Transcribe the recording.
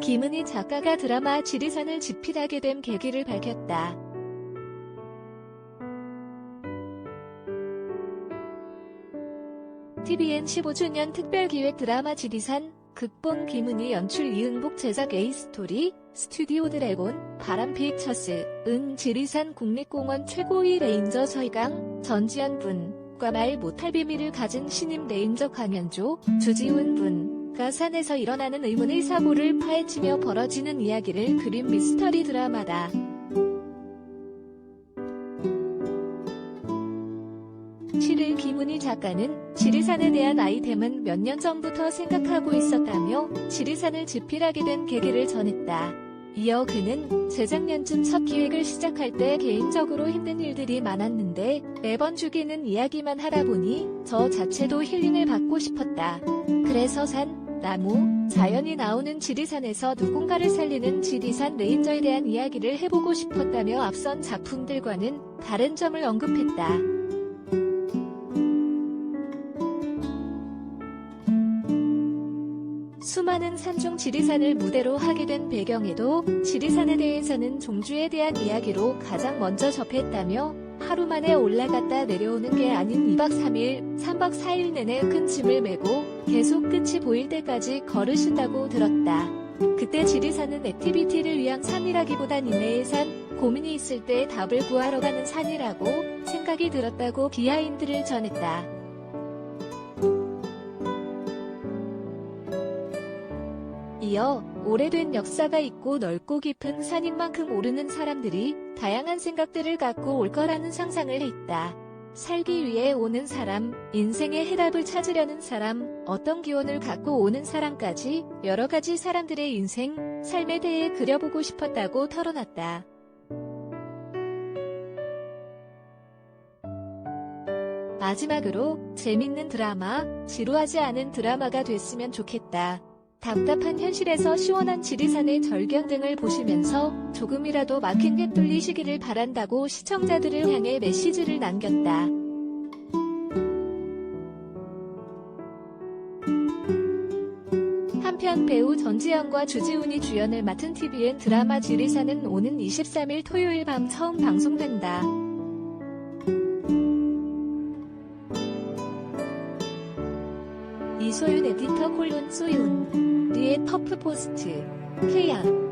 김은희 작가가 드라마 지리산을 집필하게 된 계기를 밝혔다. TVN 15주년 특별기획 드라마 지리산, 극본 김은희 연출 이은복 제작 A스토리, 스튜디오 드래곤, 바람 픽처스, 은 지리산 국립공원 최고위 레인저 서희강, 전지현 분 과 말 못할 비밀을 가진 신임 레인저 강현조, 주지훈 분 가 산에서 일어나는 의문의 사고를 파헤치며 벌어지는 이야기를 그린 미스터리 드라마다. 실을 김은희 작가는 지리산에 대한 아이템은 몇 년 전부터 생각하고 있었다며 지리산을 집필하게 된 계기를 전했다. 이어 그는 재작년쯤 첫 기획을 시작할 때 개인적으로 힘든 일들이 많았는데 매번 죽이는 이야기만 하다 보니 저 자체도 힐링을 받고 싶었다. 그래서 산, 나무, 자연이 나오는 지리산에서 누군가를 살리는 지리산 레인저에 대한 이야기를 해보고 싶었다며 앞선 작품들과는 다른 점을 언급했다. 수많은 산중 지리산을 무대로 하게 된 배경에도 지리산에 대해서는 종주에 대한 이야기로 가장 먼저 접했다며 하루 만에 올라갔다 내려오는 게 아닌 2박 3일, 3박 4일 내내 큰 짐을 메고 계속 끝이 보일 때까지 걸으신다고 들었다. 그때 지리산은 액티비티를 위한 산이라기보단 인내의 산, 고민이 있을 때 답을 구하러 가는 산이라고 생각이 들었다고 비하인드를 전했다. 이어 오래된 역사가 있고 넓고 깊은 산인 만큼 오르는 사람들이 다양한 생각들을 갖고 올 거라는 상상을 했다. 살기 위해 오는 사람, 인생의 해답을 찾으려는 사람, 어떤 기원을 갖고 오는 사람까지 여러 가지 사람들의 인생, 삶에 대해 그려보고 싶었다고 털어놨다. 마지막으로 재밌는 드라마, 지루하지 않은 드라마가 됐으면 좋겠다. 답답한 현실에서 시원한 지리산의 절경 등을 보시면서 조금이라도 막힌 게 뚫리시기를 바란다고 시청자들을 향해 메시지를 남겼다. 한편 배우 전지현과 주지훈이 주연을 맡은 TVN 드라마 지리산은 오는 23일 토요일 밤 처음 방송된다. 소윤 에디터 콜론 소윤 리의 터프 포스트 K양